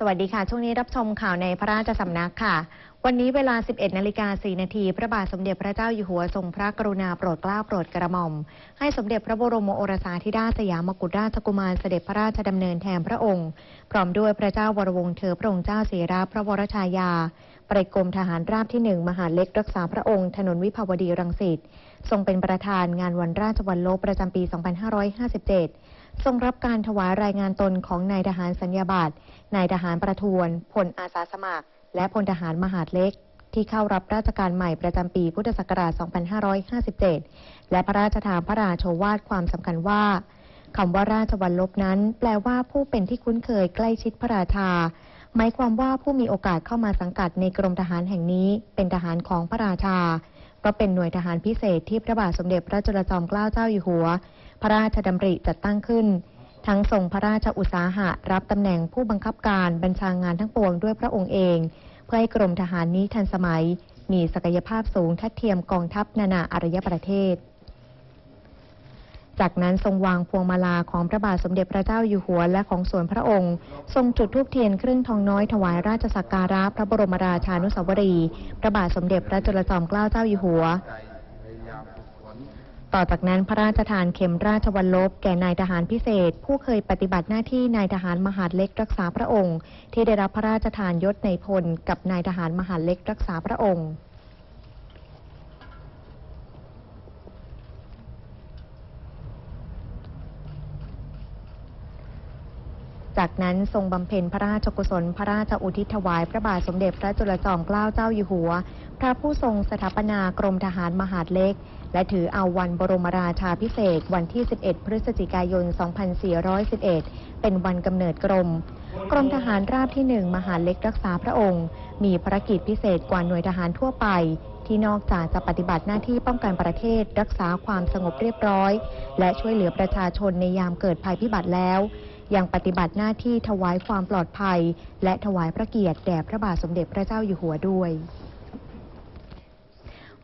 สวัสดีค่ะ ช่วงนี้รับชมข่าวในพระราชสำนักค่ะ วันนี้เวลา 11นาฬิกา4นาที พระบาทสมเด็จพระเจ้าอยู่หัวทรงพระกรุณาโปรดเกล้าโปรดกระหม่อม ให้สมเด็จพระบรมโอรสาธิดาชสยามกุฎราชกุมารเสด็จพระราชดำเนินแทนพระองค์ พร้อมด้วยพระเจ้าวรวงศ์เธอพระองค์เจ้าเสราพระวรชายาปริกรมทหารราบที่หนึ่งมหาเล็กรักษาพระองค์ ถนนวิภาวดีรังสิตทรงเป็นประธานงานวันราชวันโลบประจำปี 2557 ทรงรับการถวายรายงานตนของนายทหารสัญญาบัตรนายทหารประทวนพลอาสาสมัคร และพลทหารมหาดเล็ก ที่เข้ารับราชการใหม่ประจำปีพุทธศักราช 2557 และพระราชทานพระราโชวาทความสำคัญว่าคำว่าราชวัลลบนั้น แปลว่าผู้เป็นที่คุ้นเคยใกล้ชิดพระราชา หมายความว่าผู้มีโอกาสเข้ามาสังกัดในกรมทหารแห่งนี้เป็นทหารของพระราชา เพราะเป็นหน่วยทหารพิเศษที่พระบาทสมเด็จพระจุลจอมเกล้าเจ้าอยู่หัว พระราชดำริจัดตั้งขึ้น ทั้งทรงพระราชอุตสาหะรับตำแหน่งผู้บังคับการบัญชางานทั้งปวงด้วยพระองค์เอง เพื่อให้กรมทหารนี้ทันสมัย มีศักยภาพสูงทัดเทียมกองทัพนานาอารยประเทศ จากนั้นทรงวางพวงมาลาของพระบาทสมเด็จพระเจ้าอยู่หัวและของส่วนพระองค์ ทรงจุดธูปเทียนครึ่งทองน้อยถวายราชสักการะพระบรมราชานุสาวรี พระบาทสมเด็จพระจุลจอมเกล้าเจ้าอยู่หัว ต่อจากนั้นพระราชทานเข็มราชวัลลบแก่นายทหารพิเศษ ผู้เคยปฏิบัติหน้าที่นายทหารมหาดเล็กรักษาพระองค์ ที่ได้รับพระราชทานยศในพลกับนายทหารมหาดเล็กรักษาพระองค์ จากนั้นทรงบำเพ็ญพระราชกุศล พระราชอุทิศถวาย พระบาทสมเด็จพระจุลจอมเกล้าเจ้าอยู่หัว พระผู้ทรงสถาปนากรมทหารมหาดเล็ก และถือเอาวันบรมราชาพิเศษวันที่ 11 พฤศจิกายน 2411 เป็นวันกำเนิดกรม กรมทหารราบที่ 1 มหาดเล็กรักษาพระองค์ มีภารกิจพิเศษกว่าหน่วยทหารทั่วไปที่นอกจากจะปฏิบัติหน้าที่ป้องกันประเทศ รักษาความสงบเรียบร้อย และช่วยเหลือประชาชนในยามเกิดภัยพิบัติแล้ว ยังปฏิบัติหน้าที่ถวายความปลอดภัย และถวายพระเกียรติแด่พระบาทสมเด็จพระเจ้าอยู่หัวด้วย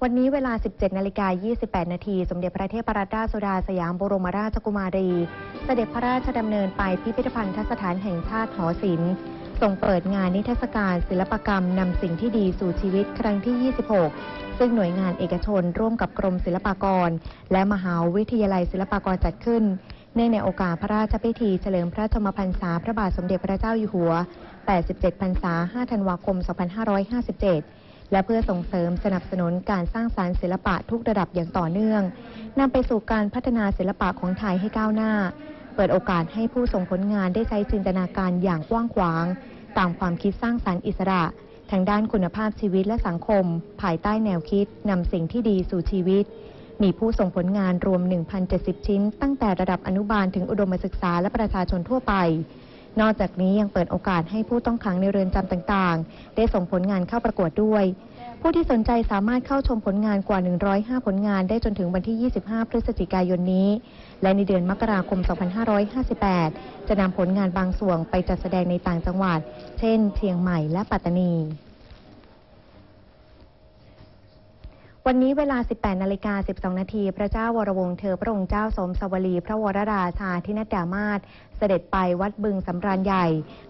วันนี้เวลา 17 นาฬิกา 28 นาที สมเด็จพระเทพรัตนราชสุดาสยามบรมราชกุมารี เสด็จพระราชดำเนินไปพิพิธภัณฑสถานแห่งชาติหอศิลป์ทรงเปิดงานนิทรรศการศิลปกรรมนำสิ่งที่ดีสู่ชีวิตครั้งที่ 26 ซึ่งหน่วยงานเอกชนร่วมกับกรมศิลปากร และมหาวิทยาลัยศิลปากรจัดขึ้น เนื่องในโอกาสพระราชพิธีเฉลิมพระชมพรรษาพระบาทสมเด็จพระเจ้าอยู่หัว 87 พรรษา 5 ธันวาคม 2557 และเพื่อส่งเสริมสนับสนุนการสร้างสารรค์ศิลปะทุกระดับอย่างต่อเนื่อง นำไปสู่การพัฒนาศิลปะของไทยให้ก้าวหน้า เปิดโอกาสให้ผู้ส่งผลงานได้ใช้จินตนาการอย่างกว้างขวาง ตามความคิดสร้างสรรค์อิสระ ทางด้านคุณภาพชีวิตและสังคม ภายใต้แนวคิดนำสิ่งที่ดีสู่ชีวิต มีผู้ส่งผลงานรวม 1,070 ชิ้น ตั้งแต่ระดับอนุบาลถึงอุดมศึกษาและประชาชนทั่วไป นอกจากนี้ยังเปิดโอกาสให้ผู้ต้องขังในเรือนจำต่างๆ ได้ส่งผลงานเข้าประกวดด้วย ผู้ที่สนใจสามารถเข้าชมผลงานกว่า 105 ผลงานได้จนถึงวันที่ 25 พฤศจิกายนนี้ และในเดือนมกราคม 2558 จะนำผลงานบางส่วนไปจัดแสดงในต่างจังหวัด เช่น เชียงใหม่และปัตตานี วันนี้เวลา 18 นาฬิกา 12 นาที พระเจ้าวรวงศ์เธอพระองค์เจ้าสมสวลี พระวรราชาธินดามาศเสด็จไปวัดบึงสำราญใหญ่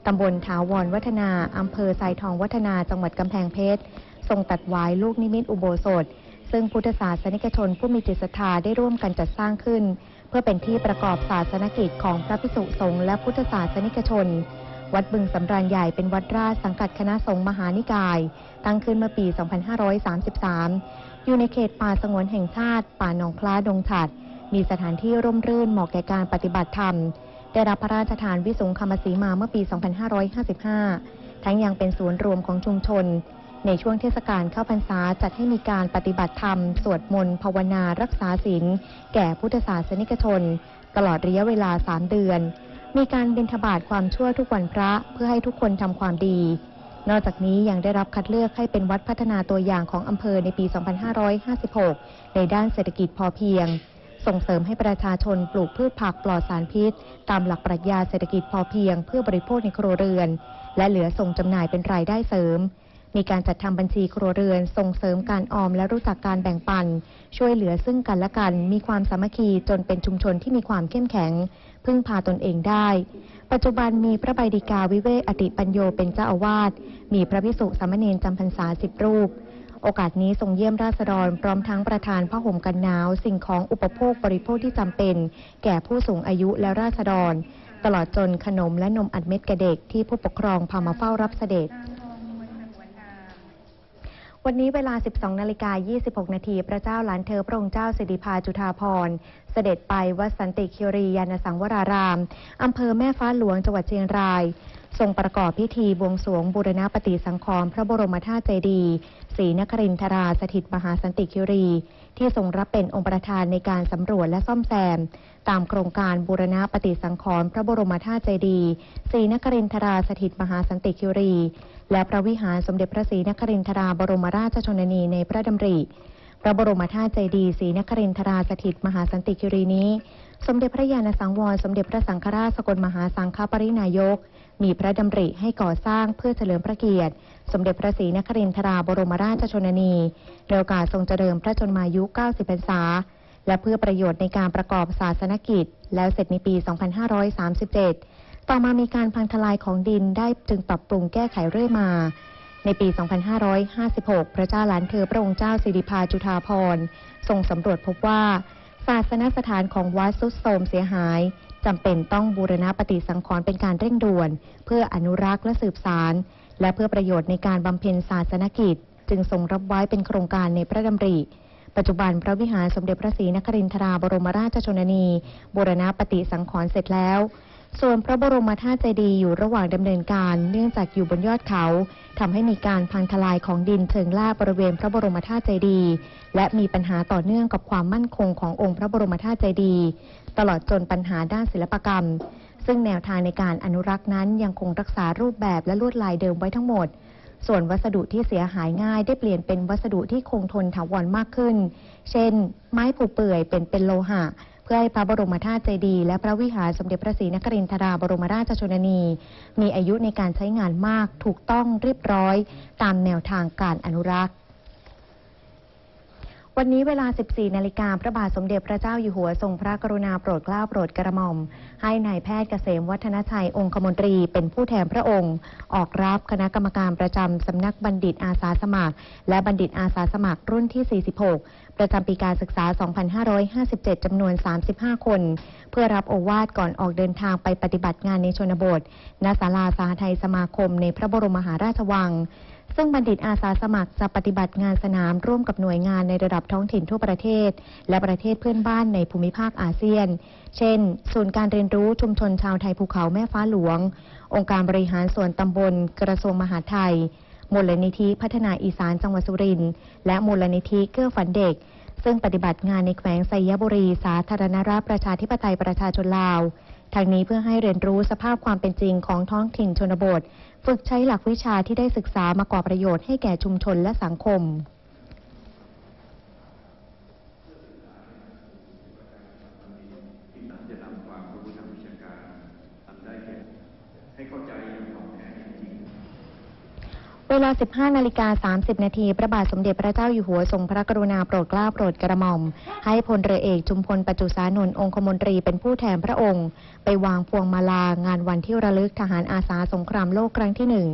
ตำบลถาวรวัฒนา อำเภอไซทองวัฒนา จังหวัดกำแพงเพชร ทรงตัดไว้ลูกนิมิตอุโบสถ ซึ่งพุทธศาสนิกชนผู้มีจิตศรัทธาได้ร่วมกันจัดสร้างขึ้น เพื่อเป็นที่ประกอบศาสนกิจของพระภิกษุสงฆ์และพุทธศาสนิกชนวัดบึงสำราญใหญ่เป็นวัดราชสังกัดคณะสงฆ์มหานิกาย ตั้งขึ้นเมื่อปี 2533 อยู่ในเขตป่าสงวนแห่งชาติ ป่าหนองคล้าดงฉัด มีสถานที่ร่มรื่นเหมาะแก่การปฏิบัติธรรม ได้รับพระราชทานวิสุงคมสีมาเมื่อปี 2555 ทั้งยังเป็นศูนย์รวมของชุมชน ในช่วงเทศกาลเข้าพรรษาจัดให้มีการปฏิบัติธรรม สวดมนต์ภาวนารักษาศีลแก่พุทธศาสนิกชน ตลอดระยะเวลา 3 เดือน มีการบิณฑบาตความชั่วทุกวันพระเพื่อให้ทุกคนทำความดี นอกจากนี้ยังได้รับคัดเลือกให้เป็นวัดพัฒนาตัวอย่างของอำเภอในปี 2556 ในด้านเศรษฐกิจพอเพียง ส่งเสริมให้ประชาชนปลูกพืชผักปลอดสารพิษ ตามหลักปรัชญาเศรษฐกิจพอเพียง เพื่อบริโภคในครัวเรือน และเหลือส่งจำหน่ายเป็นรายได้เสริม มีการจัดทำบัญชีครัวเรือน ส่งเสริมการออมและรู้จักการแบ่งปัน ช่วยเหลือซึ่งกันและกัน มีความสามัคคีจนเป็นชุมชนที่มีความเข้มแข็ง พึ่งพาตนเองได้ ปัจจุบันมีพระใบดีกาวิเวกอติปัญโยเป็นเจ้าอาวาส มีพระภิกษุสามเณรจำพรรษาสิบรูป โอกาสนี้ทรงเยี่ยมราษฎรพร้อมทั้งประธานผ้าห่มกันหนาว สิ่งของอุปโภคบริโภคที่จำเป็น แก่ผู้สูงอายุและราษฎร ตลอดจนขนมและนมอัดเม็ดแก่เด็กที่ผู้ปกครองพามาเฝ้ารับเสด็จ วันนี้เวลา 12 นาฬิกา 26 นาที พระเจ้าหลานเธอพระองค์เจ้าสิริพาจุฑาภรณ์เสด็จไปวัดสันติคิรียานสังวราราม อำเภอแม่ฟ้าหลวงจังหวัดเชียงราย ทรงประกอบพิธีบวงสรวงบูรณปฏิสังขรณ์พระบรมธาตุเจดีย์ศรีนครินทราสถิตมหาสันติคิรี ที่ทรงรับเป็นองค์ประธานในการสำรวจและซ่อมแซม ตามโครงการบูรณปฏิสังขรณ์พระบรมธาตุเจดีย์ศรีนครินทราสถิตมหาสันติคิรี และพระวิหารสมเด็จพระศรีนครินทราบรมราชชนนีในพระดำริ พระบรมธาตุเจดีย์ศรีนครินทราสถิตมหาสันติคิรีนี้ สมเด็จพระญาณสังวร สมเด็จพระสังฆราชสกลมหาสังฆปรินายก มีพระดำริให้ก่อสร้างเพื่อเฉลิมพระเกียรติ สมเด็จพระศรีนครินทราบรมราชชนนีในโอกาสทรงเจริญพระชนมายุ 90 พรรษา และเพื่อประโยชน์ในการประกอบศาสนกิจ แล้วเสร็จในปี 2537 ต่อมามีการพังทลายของดินได้จึงปรับปรุงแก้ไขเรื่อยมา ในปี 2556 พระเจ้าหลานเธอพระองค์เจ้าสิริพาจุฑาภรทรงสำรวจพบว่า ศาสนสถานของวัดสุดโทรมเสียหายจำเป็นต้องบูรณะปฏิสังขรณ์เป็นการเร่งด่วน เพื่ออนุรักษ์และสืบสาร และเพื่อประโยชน์ในการบำเพ็ญศาสนกิจ จึงทรงรับไว้เป็นโครงการในพระดำริ ปัจจุบันพระวิหารสมเด็จพระศรีนครินทราบรมราชชนนีบูรณะปฏิสังขรณ์เสร็จแล้ว ส่วนพระบรมธาตุเจดีย์อยู่ระหว่างดำเนินการเนื่องจากอยู่บนยอดเขาทำให้มีการพังทลายของดินเชิงลาบบริเวณพระบรมธาตุเจดีย์และมีปัญหาต่อเนื่องกับความมั่นคงขององค์พระบรมธาตุเจดีย์ตลอดจนปัญหาด้านศิลปกรรม ซึ่งแนวทางในการอนุรักษ์นั้นยังคงรักษารูปแบบและลวดลายเดิมไว้ทั้งหมด ส่วนวัสดุที่เสียหายง่ายได้เปลี่ยนเป็นวัสดุที่คงทนถาวรมากขึ้น เช่น ไม้ผูเปื่อยเป็นเป็นโลหะ เพื่อให้พระบรมธาตุเจดีย์และพระวิหารสมเด็จพระศรีนครินทราบรมราชชนนี มีอายุในการใช้งานมากถูกต้องเรียบร้อย ตามแนวทางการอนุรักษ์ วันนี้เวลา 14 นาฬิกาพระบาทสมเด็จพระเจ้าอยู่หัวทรงพระกรุณาโปรดเกล้าโปรดกระหม่อม ให้นายแพทย์เกษมวัฒนชัยองคมนตรีเป็นผู้แทนพระองค์ ออกรับคณะกรรมการประจำสำนักบัณฑิตอาสาสมัคร และบัณฑิตอาสาสมัครรุ่นที่ 46 ประจำปีการศึกษา 2557 จำนวน 35 คน เพื่อรับโอวาทก่อนออกเดินทางไปปฏิบัติงานในชนบทณศาลาสาไทยสมาคมในพระบรมมหาราชวัง ซึ่งบัณฑิตอาสาสมัครจะปฏิบัติงานสนามร่วมกับหน่วยงานในระดับท้องถิ่นทั่วประเทศ และประเทศเพื่อนบ้านในภูมิภาคอาเซียน เช่น ศูนย์การเรียนรู้ชุมชนชาวไทยภูเขาแม่ฟ้าหลวง องค์การบริหารส่วนตำบล กระทรวงมหาดไทย มูลนิธิพัฒนาอีสานจังหวัดสุรินทร์และมูลนิธิเกื้อฝันเด็ก ซึ่งปฏิบัติงานในแขวงไซยบุรี สาธารณรัฐประชาธิปไตยประชาชนลาว ทางนี้เพื่อให้เรียนรู้สภาพความเป็นจริงของท้องถิ่นชนบท ฝึกใช้หลักวิชาที่ได้ศึกษามาก่อประโยชน์ให้แก่ชุมชนและสังคม ที่ท่านจะนำความรู้ทางวิชาการอันได้แก่ให้เข้าใจของแท้จริง เวลา 15 นาฬิกา 30 นาที พระบาทสมเด็จพระเจ้าอยู่หัวทรงพระกรุณาโปรดเกล้าโปรดกระหม่อม ให้พลเรือเอกจุมพลปัจจุสานนท์องคมนตรีเป็นผู้แทนพระองค์ ไปวางพวงมาลางานวันที่ระลึกทหารอาสาสงครามโลกครั้งที่หนึ่ง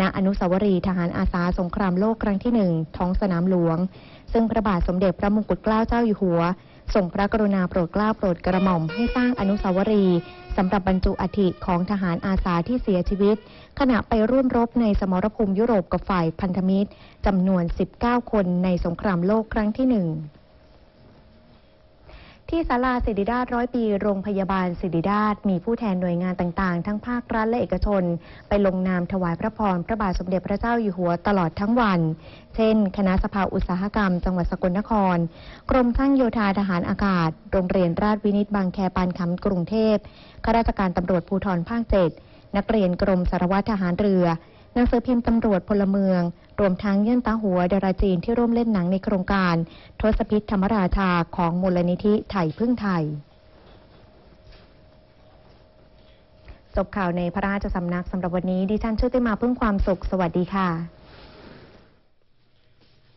ณอนุสาวรีย์ทหารอาสาสงครามโลกครั้งที่หนึ่งท้องสนามหลวง ซึ่งพระบาทสมเด็จพระมงกุฎเกล้าเจ้าอยู่หัวทรงพระกรุณาโปรดเกล้าโปรดกระหม่อมให้สร้างอนุสาวรีย์ สำหรับบรรจุอัฐิของทหารอาสาที่เสียชีวิต ขณะไปร่วมรบในสมรภูมิยุโรปกับฝ่ายพันธมิตรจำนวน 19 คนในสงครามโลกครั้งที่หนึ่ง ที่ศาลาศิริราชร้อยปี โรงพยาบาลศิริราช มีผู้แทนหน่วยงานต่างๆ ทั้งภาครัฐและเอกชน ไปลงนามถวายพระพรพระบาทสมเด็จพระเจ้าอยู่หัวตลอดทั้งวัน เช่น คณะสภาอุตสาหกรรม จังหวัดสกลนคร กรมช่างโยธาทหารอากาศ โรงเรียนราชวินิตบางแคปานคำกรุงเทพข้าราชการตำรวจภูธรภาคเจ็ดนักเรียนกรมสารวัตรทหารเรือ หนังสือพิมพ์ตำรวจพลเมือง รวมทั้งเยื่นตาหัวดาราจีนที่ร่วมเล่นหนังในโครงการ ทศพิษธรรมราชาของมูลนิธิไทยพึ่งไทยจบข่าวในพระราชสำนักสำหรับวันนี้ดิฉันชุติมาพึ่งความสุข สวัสดีค่ะ